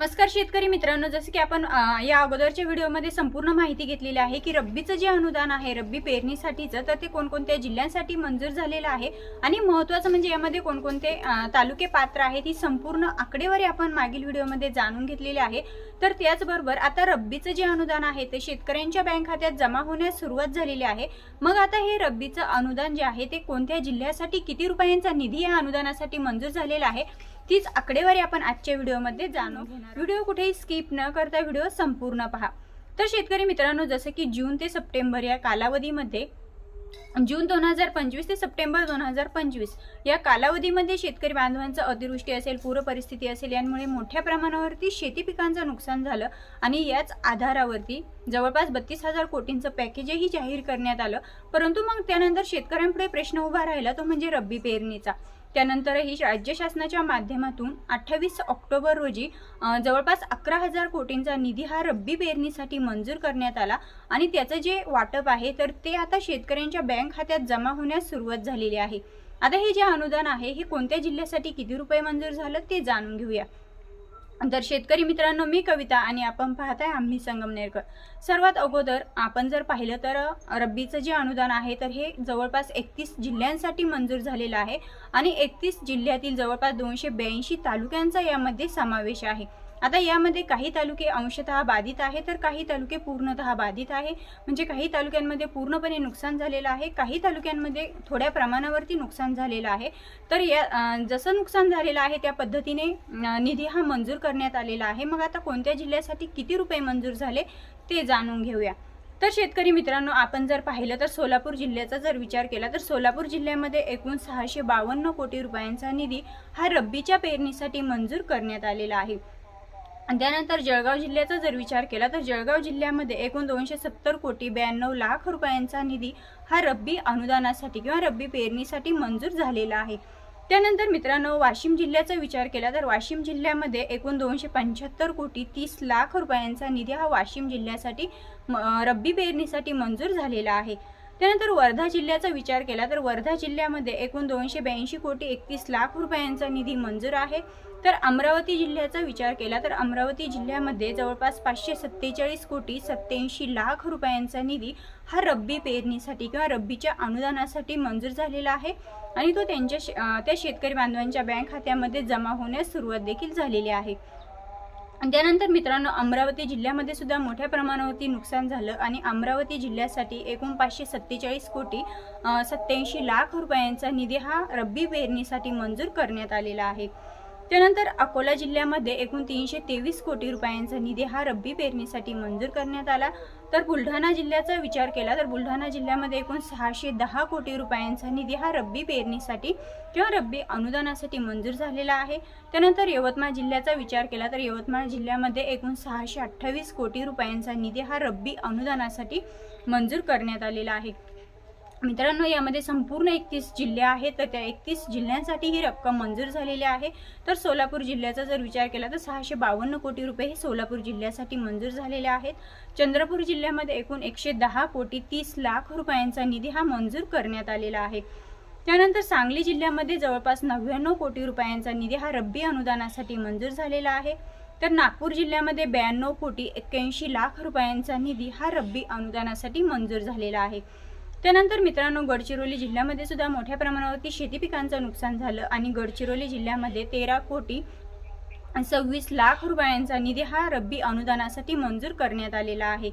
नमस्कार शेतकरी मित्रांनो जसं की आपण या अगोदरच्या व्हिडिओमध्ये संपूर्ण माहिती घेतलेली आहे की रब्बीचं जे अनुदान आहे रब्बी पेरणीसाठीचं तर ते कोणकोणत्या जिल्ह्यांसाठी मंजूर झालेलं आहे आणि महत्त्वाचं म्हणजे यामध्ये कोणकोणते तालुके पात्र आहेत ही संपूर्ण आकडेवारी आपण मागील व्हिडिओमध्ये जाणून घेतलेली आहे. तर त्याचबरोबर आता रब्बीचं जे अनुदान आहे ते शेतकऱ्यांच्या बँक खात्यात जमा होण्यास सुरुवात झालेली आहे. मग आता हे रब्बीचं अनुदान जे आहे ते कोणत्या जिल्ह्यासाठी किती रुपयांचा निधी या अनुदानासाठी मंजूर झालेला आहे? तीच आकडेवारी आपण आजच्या व्हिडिओमध्ये जाणून घेणार व्हिडिओ कुठेही स्किप न करता व्हिडिओ संपूर्ण पहा. तर शेतकरी मित्रांनो जसं की जून ते सप्टेंबर या कालावधीमध्ये जून दोन हजार पंचवीस ते सप्टेंबर दोन हजार पंचवीस या कालावधीमध्ये शेतकरी बांधवांचं अतिवृष्टी असेल पूर परिस्थिती असेल यांमुळे मोठ्या प्रमाणावरती शेती पिकांचं नुकसान झालं आणि याच आधारावरती जवळपास बत्तीस हजार कोटींचं पॅकेजही जाहीर करण्यात आलं. परंतु मग त्यानंतर शेतकऱ्यांपुढे प्रश्न उभा राहिला तो म्हणजे रब्बी पेरणीचा. त्यानंतरही राज्य शासनाच्या माध्यमातून अठ्ठावीस ऑक्टोबर रोजी जवळपास अकरा हजार कोटींचा निधी हा रब्बी पेरणीसाठी मंजूर करण्यात आला आणि त्याचं जे वाटप आहे तर ते आता शेतकऱ्यांच्या बँक खात्यात जमा होण्यास सुरुवात झालेली आहे. आता हे जे अनुदान आहे हे कोणत्या जिल्ह्यासाठी किती रुपये मंजूर झालं ते जाणून घेऊया. तर शेतकरी मित्रांनो मी कविता आणि आपण पाहताय आम्ही संगमनेरकर सर्वात अगोदर आपण जर पाहिलं तर रब्बीचं जे अनुदान आहे तर हे जवळपास एकतीस जिल्ह्यांसाठी मंजूर झालेलं आहे आणि एकतीस जिल्ह्यातील जवळपास दोनशे ब्याऐंशी तालुक्यांचा यामध्ये समावेश आहे. आता यामध्ये काही तालुके अंशतः बाधित आहे तर काही तालुके पूर्णतः बाधित आहे. म्हणजे काही तालुक्यांमध्ये पूर्णपणे नुकसान झालेलं आहे काही तालुक्यांमध्ये थोड्या प्रमाणावरती नुकसान झालेलं आहे. तर या जसं नुकसान झालेलं आहे त्या पद्धतीने निधी हा मंजूर करण्यात आलेला आहे. मग आता कोणत्या जिल्ह्यासाठी किती रुपये मंजूर झाले ते जाणून घेऊया. तर शेतकरी मित्रांनो आपण जर पाहिलं तर सोलापूर जिल्ह्याचा जर विचार केला तर सोलापूर जिल्ह्यामध्ये एकूण सहाशे बावन्न कोटी रुपयांचा निधी हा रब्बीच्या पेरणीसाठी मंजूर करण्यात आलेला आहे. त्यानंतर जळगाव जिल्ह्याचा जर विचार केला तर जळगाव जिल्ह्यामध्ये एकूण दोनशे सत्तर कोटी ब्याण्णव लाख रुपयांचा निधी हा रब्बी अनुदानासाठी किंवा रब्बी पेरणीसाठी मंजूर झालेला आहे. त्यानंतर मित्रांनो वाशिम जिल्ह्याचा विचार केला तर वाशिम जिल्ह्यामध्ये एकूण दोनशे पंच्याहत्तर कोटी तीस लाख रुपयांचा निधी हा वाशिम जिल्ह्यासाठी म- रब्बी पेरणीसाठी मंजूर झालेला आहे. त्यानंतर वर्धा जिल्ह्याचा विचार केला तर वर्धा जिल्ह्यामध्ये एकूण दोनशे ब्याऐंशी कोटी एकतीस लाख रुपयांचा निधी मंजूर आहे. तर अमरावती जिल्ह्याचा विचार केला तर अमरावती जिल्ह्यामध्ये जवळपास पाचशे सत्तेचाळीस कोटी सत्त्याऐंशी लाख रुपयांचा निधी हा रब्बी पेरणीसाठी किंवा रब्बीच्या अनुदानासाठी मंजूर झालेला आहे. आणि तो त्यांच्या शे- त्या शेतकरी बांधवांच्या बँक खात्यामध्ये जमा होण्यास सुरुवात देखील झालेली आहे. आणि त्यानंतर मित्रांनो अमरावती जिल्ह्यामध्ये सुद्धा मोठ्या प्रमाणावरती नुकसान झालं आणि अमरावती जिल्ह्यासाठी एकूण पाचशे सत्तेचाळीस कोटी सत्त्याऐंशी लाख रुपयांचा निधी हा रब्बी पेरणीसाठी मंजूर करण्यात आलेला आहे. त्यानंतर अकोला जिल्ह्यामध्ये एकूण तीनशे तेवीस कोटी रुपयांचा निधी हा रब्बी पेरणीसाठी मंजूर करण्यात आला. तर बुलढाणा जिल्ह्याचा विचार केला तर बुलढाणा जिल्ह्यामध्ये एकूण सहाशे दहा कोटी रुपयांचा निधी हा रब्बी पेरणीसाठी किंवा रब्बी अनुदानासाठी मंजूर झालेला आहे. त्यानंतर यवतमाळ जिल्ह्याचा विचार केला तर यवतमाळ जिल्ह्यामध्ये एकूण सहाशे अठ्ठावीस कोटी रुपयांचा निधी हा रब्बी अनुदानासाठी मंजूर करण्यात आलेला आहे. मित्रांनो यामध्ये संपूर्ण एकतीस जिल्हे आहेत. तर त्या एकतीस जिल्ह्यांसाठी ही रक्कम मंजूर झालेली आहे. तर सोलापूर जिल्ह्याचा जर विचार केला तर सहाशे बावन्न कोटी रुपये हे सोलापूर जिल्ह्यासाठी मंजूर झालेले आहेत. चंद्रपूर जिल्ह्यामध्ये एकूण एकशे दहा कोटी तीस लाख रुपयांचा निधी हा मंजूर करण्यात आलेला आहे. त्यानंतर सांगली जिल्ह्यामध्ये जवळपास नव्याण्णव कोटी रुपयांचा निधी हा रब्बी अनुदानासाठी मंजूर झालेला आहे. तर नागपूर जिल्ह्यामध्ये ब्याण्णव कोटी एक्क्याऐंशी लाख रुपयांचा निधी हा रब्बी अनुदानासाठी मंजूर झालेला आहे. त्यानंतर मित्रांनो गडचिरोली जिल्ह्यामध्ये सुद्धा मोठ्या प्रमाणावरती शेती पिकांचं नुकसान झालं आणि गडचिरोली जिल्ह्यामध्ये तेरा कोटी सव्वीस लाख रुपयांचा निधी हा रब्बी अनुदानासाठी मंजूर करण्यात आलेला आहे.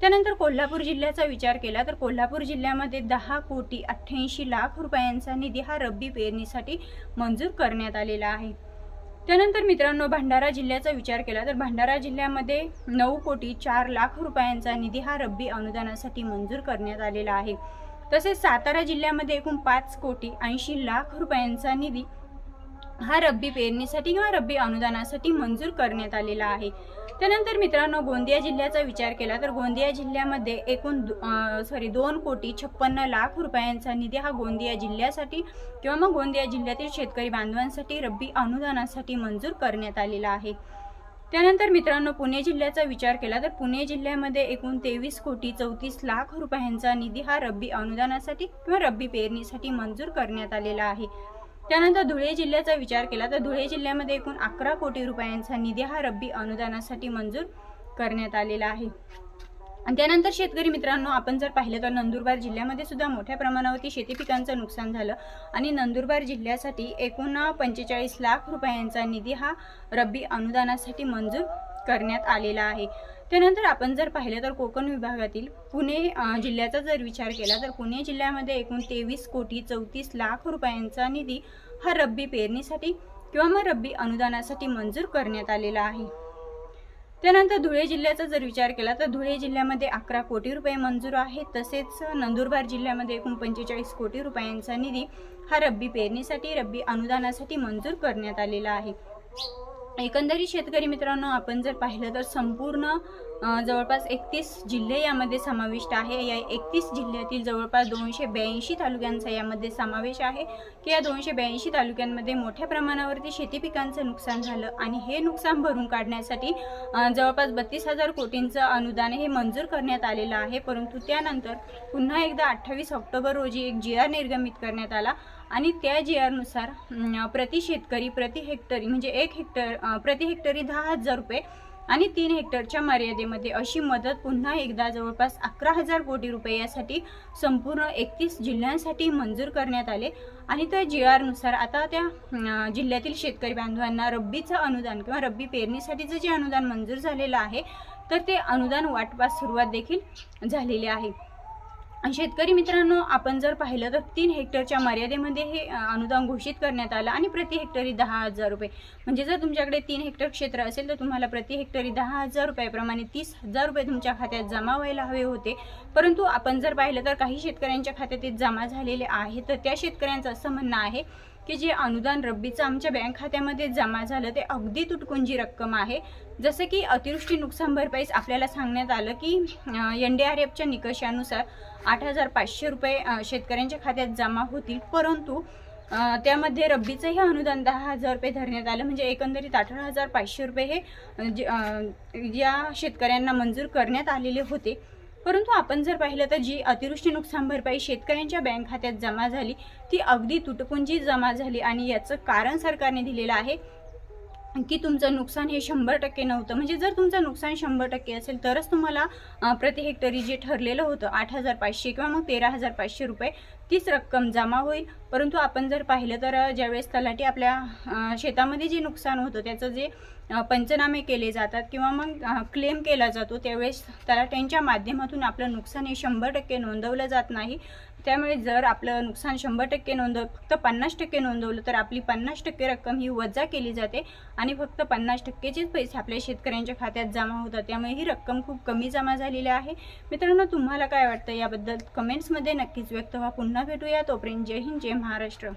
त्यानंतर कोल्हापूर जिल्ह्याचा विचार केला तर कोल्हापूर जिल्ह्यामध्ये दहा कोटी अठ्ठ्याऐंशी लाख रुपयांचा निधी हा रब्बी पेरणीसाठी मंजूर करण्यात आलेला आहे. त्यानंतर मित्रांनो भंडारा जिल्ह्याचा विचार केला तर भंडारा जिल्ह्यामध्ये नऊ कोटी चार लाख रुपयांचा निधी हा रब्बी अनुदानासाठी मंजूर करण्यात आलेला आहे. तसेच सातारा जिल्ह्यामध्ये एकूण पाच कोटी ऐंशी लाख रुपयांचा निधी हा रब्बी पेरणीसाठी किंवा रब्बी अनुदानासाठी मंजूर करण्यात आलेला आहे. त्यानंतर मित्रांनो गोंदिया जिल्ह्याचा विचार केला तर गोंदिया जिल्ह्यामध्ये एकूण सॉरी दोन कोटी छप्पन्न लाख रुपयांचा निधी हा गोंदिया जिल्ह्यासाठी किंवा मग गोंदिया जिल्ह्यातील शेतकरी बांधवांसाठी रब्बी अनुदानासाठी मंजूर करण्यात आलेला आहे. त्यानंतर मित्रांनो पुणे जिल्ह्याचा विचार केला तर पुणे जिल्ह्यामध्ये एकूण तेवीस कोटी चौतीस लाख रुपयांचा निधी हा रब्बी अनुदानासाठी किंवा रब्बी पेरणीसाठी मंजूर करण्यात आलेला आहे. त्यानंतर धुळे जिल्ह्याचा विचार केला तर धुळे जिल्ह्यामध्ये एकूण अकरा कोटी रुपयांचा निधी हा रब्बी अनुदानासाठी मंजूर करण्यात आलेला आहे. आणि त्यानंतर शेतकरी मित्रांनो आपण जर पाहिलं तर नंदुरबार जिल्ह्यामध्ये सुद्धा मोठ्या प्रमाणावरती शेती पिकांचं नुकसान झालं आणि नंदुरबार जिल्ह्यासाठी एकूण पंचेचाळीस लाख रुपयांचा निधी हा रब्बी अनुदानासाठी मंजूर करण्यात आलेला आहे. त्यानंतर आपण जर पाहिलं तर कोकण विभागातील पुणे जिल्ह्याचा जर विचार केला तर पुणे जिल्ह्यामध्ये एकूण तेवीस कोटी चौतीस लाख रुपयांचा निधी हा रब्बी पेरणीसाठी किंवा मग रब्बी अनुदानासाठी मंजूर करण्यात आलेला आहे. त्यानंतर धुळे जिल्ह्याचा जर विचार केला तर धुळे जिल्ह्यामध्ये अकरा कोटी रुपये मंजूर आहे तसेच नंदुरबार जिल्ह्यामध्ये एकूण पंचेचाळीस कोटी रुपयांचा निधी हा रब्बी पेरणीसाठी रब्बी अनुदानासाठी मंजूर करण्यात आलेला आहे. एकंदरीत शेतकरी मित्रांनो आपण जर पाहिलं तर संपूर्ण जवळपास एकतीस जिल्हे यामध्ये समाविष्ट आहे. या एकतीस जिल्ह्यातील जवळपास दोनशे ब्याऐंशी तालुक्यांचा यामध्ये समावेश आहे. की या दोनशे ब्याऐंशी तालुक्यांमध्ये मोठ्या प्रमाणावरती शेती पिकांचं नुकसान झालं आणि हे नुकसान भरून काढण्यासाठी जवळपास बत्तीस हजार कोटींचं अनुदान हे मंजूर करण्यात आलेलं आहे. परंतु त्यानंतर पुन्हा एकदा अठ्ठावीस ऑक्टोबर रोजी एक जी आर निर्गमित करण्यात आला. आणि त्या जी आरनुसार प्रति शेतकरी प्रति हेक्टरी म्हणजे एक हेक्टर प्रति हेक्टरी दहा हजार रुपये आणि तीन हेक्टरच्या मर्यादेमध्ये अशी मदत पुन्हा एकदा जवळपास अकरा हजार कोटी रुपये यासाठी संपूर्ण एकतीस जिल्ह्यांसाठी मंजूर करण्यात आले. आणि त्या जी आरनुसार आता त्या जिल्ह्यातील शेतकरी बांधवांना रब्बीचं अनुदान किंवा रब्बी पेरणीसाठीचं जे अनुदान मंजूर झालेलं आहे तर ते अनुदान वाटपास सुरुवात देखील झालेली आहे. आणि शेतकरी मित्रांनो आपण जर पाहिलं तर तीन हेक्टरच्या मर्यादेमध्ये हे अनुदान घोषित करण्यात आलं आणि प्रति हेक्टरी दहा हजार रुपये. म्हणजे जर तुमच्याकडे तीन हेक्टर क्षेत्र असेल तर तुम्हाला प्रति हेक्टरी दहा हजार रुपयाप्रमाणे तीस हजार रुपये तुमच्या खात्यात जमा व्हायला हवे होते. परंतु आपण जर पाहिलं तर काही शेतकऱ्यांच्या खात्यात ते जमा झालेले आहे तर त्या शेतकऱ्यांचं असं म्हणणं आहे की जे अनुदान रब्बीचं आमच्या बँक खात्यामध्ये जमा झालं ते अगदी तुटपुंजी रक्कम आहे. जसं की अतिवृष्टी नुकसान भरपाईस आपल्याला सांगण्यात आलं की एन डी आर एफच्या निकषानुसार आठ हजार पाचशे रुपये शेतकऱ्यांच्या खात्यात जमा होतील. परंतु त्यामध्ये रब्बीचंही अनुदान दहा हजार रुपये धरण्यात आलं. म्हणजे एकंदरीत अठरा हजार पाचशे रुपये हे जे, या शेतकऱ्यांना मंजूर करण्यात आलेले होते. परंतु आपण जर पाहिलं तर जी अतिवृष्टी नुकसान भरपाई शेतकऱ्यांच्या बँक खात्यात जमा झाली ती अगदी तुटपुंजी जमा झाली आणि याचं कारण सरकारने दिलेलं आहे. की तुमचं नुकसान हे शंभर टक्के नव्हतं. म्हणजे जर तुमचं नुकसान शंभर टक्के असेल तरच तुम्हाला प्रति हेक्टरी जे ठरलेलं होतं आठ हजार पाचशे किंवा मग तेरा हजार पाचशे रुपये तीच रक्कम जमा होईल. परंतु आपण जर पाहिलं तर ज्यावेळेस तलाठी आपल्या शेतामध्ये जे नुकसान होतं त्याचं जे पंचनामे केले जातात किंवा मग क्लेम केला जातो त्यावेळेस तलाट्यांच्या माध्यमातून आपलं नुकसान हे शंभर टक्के नोंदवलं जात नाही. त्यामुळे जर आपलं नुकसान शंभर टक्के नोंदव फक्त पन्नास टक्के नोंदवलं तर आपली पन्नास टक्के रक्कम ही वजा केली जाते आणि फक्त पन्नास टक्केचेच पैसे आपल्या शेतकऱ्यांच्या खात्यात जमा होतात. त्यामुळे ही रक्कम खूप कमी जमा झालेली आहे. मित्रांनो तुम्हाला काय वाटतं? याबद्दल कमेंट्समध्ये नक्कीच व्यक्त व्हा. पुन्हा भेटूया. तोपर्यंत जय हिंद जय महाराष्ट्र.